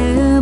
new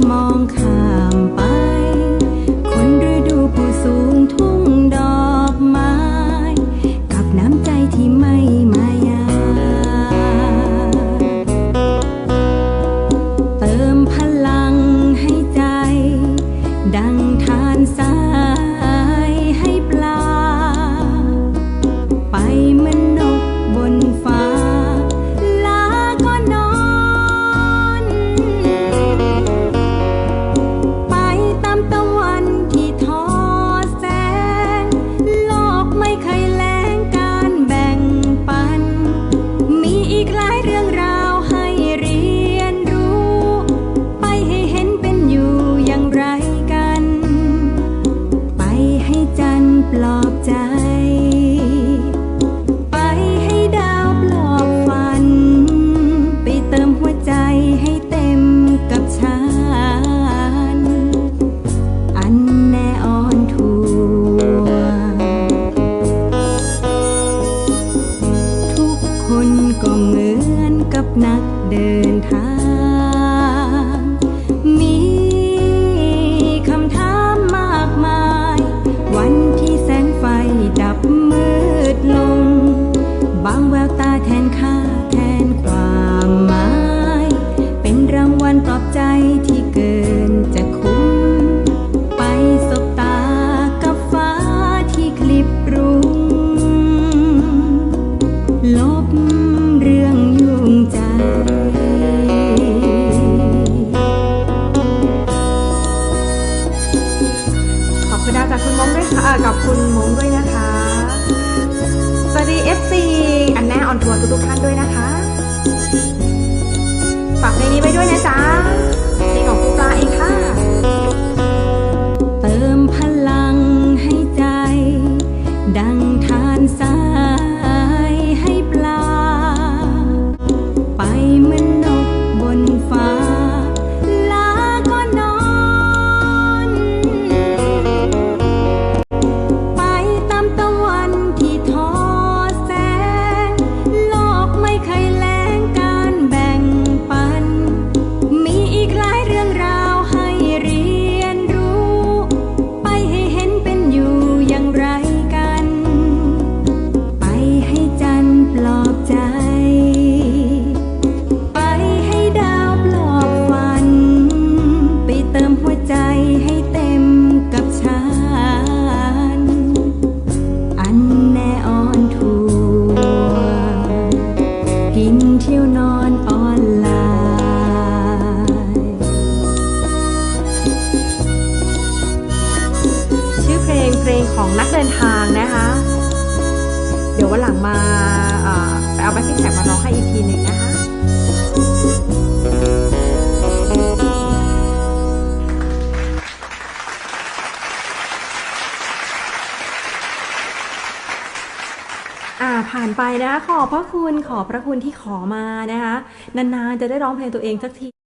คนก็เหมือนกับนักเดินทาง บิดาวจากคุณมงด้วยค่ะกับคุณมงด้วยนะคะ สวัสดี FC อันแน่ออนทัวร์ทุกท่านด้วยนะคะ ดินทางนะคะ เดี๋ยววันหลังมาไปเอาแบ็คกิ้งแท็กมาร้องให้อีกทีหนึ่งนะคะผ่านไปนะขอบพระคุณขอบพระคุณที่ขอมานะคะนานๆจะได้ร้องเพลงตัวเองสักที